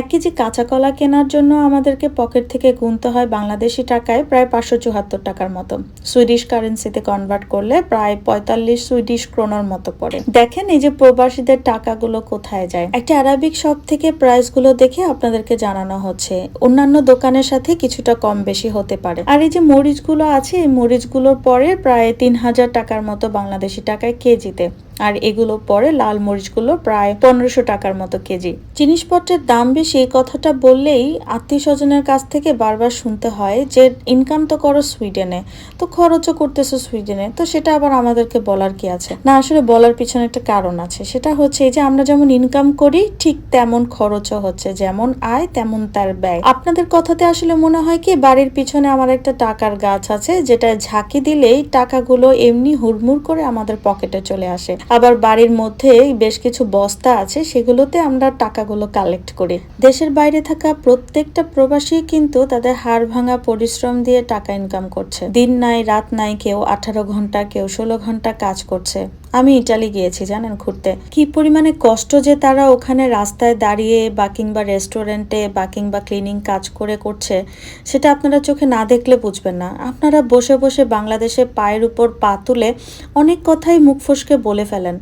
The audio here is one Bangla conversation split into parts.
এক কেজি কাঁচা কলা কেনার জন্য আমাদেরকে পকেট থেকে গুনতে হয় বাংলাদেশি টাকায় প্রায় পাঁচশো চুয়াত্তর টাকার মতো। সুইডিশ কারেন্সিতে কনভার্ট করলে প্রায় পঁয়তাল্লিশ সুইডিশ ক্রোনার মতো পড়ে। দেখেন এই যে প্রবাসীদের টাকাগুলো কোথায় যায়। একটা আরাবিক শপ থেকে প্রাইসগুলো দেখে আপনাদেরকে জানানো হচ্ছে। অন্যান্য দোকানের সাথে কিছুটা কম বেশি হতে পারে। আর এই যে মরিচগুলো আছে, এই মরিচগুলোর পরে প্রায় তিন হাজার টাকার মতো বাংলাদেশি টাকায় কেজিতে। আর এগুলো পরে লাল মরিচগুলো প্রায় পনেরোশো টাকার মতো কেজি। জিনিসপত্রের দাম বেশি, এই কথাটা বললেই আত্মীয় স্বজনের কাছ থেকে বারবার শুনতে হয় যে, ইনকাম তো করো সুইডেনে, তো খরচও করতেছো সুইডেনে, তো সেটা আবার আমাদেরকে বলার কি আছে? না, আসলে বলার পিছনে একটা কারণ আছে। সেটা হচ্ছে এই যে, আমরা যেমন ইনকাম করি, ঠিক তেমন খরচও হচ্ছে, যেমন আয়, তেমন তার ব্যয়। আপনাদের কথাতে আসলে মনে হয় কি, বাড়ির পিছনে আমার একটা টাকার গাছ আছে যেটা ঝাঁকি দিলেই টাকাগুলো এমনি হুড়মুড় করে আমাদের পকেটে চলে আসে। আবার বাড়ির মধ্যে বেশ কিছু বস্তা আছে, সেগুলোতে আমরা টাকাগুলো কালেক্ট করি। দেশের বাইরে থাকা প্রত্যেকটা প্রবাসী কিন্তু তাদের হাড় ভাঙা পরিশ্রম দিয়ে টাকা ইনকাম করছে। দিন নাই, রাত নাই কেউ আঠারো ঘণ্টা, কেউ ষোলো ঘণ্টা কাজ করছে। আমি ইটালি গিয়েছি, জানেন ঘুরতে। কি পরিমাণে কষ্ট যে তারা ওখানে রাস্তায় দাঁড়িয়ে বা কিংবা রেস্টুরেন্টে বা কিংবা ক্লিনিং কাজ করে করছে, সেটা আপনারা চোখে না দেখলে বুঝবেন না। আপনারা বসে বসে বাংলাদেশে পায়ের উপর পা তুলে অনেক কথাই মুখ ফসকে বলে ফেলেন।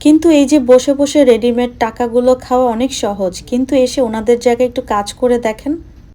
কিন্তু এই যে বসে বসে রেডিমেড টাকাগুলো খাওয়া অনেক সহজ, কিন্তু এসে ওনাদের জায়গায় একটু কাজ করে দেখেন।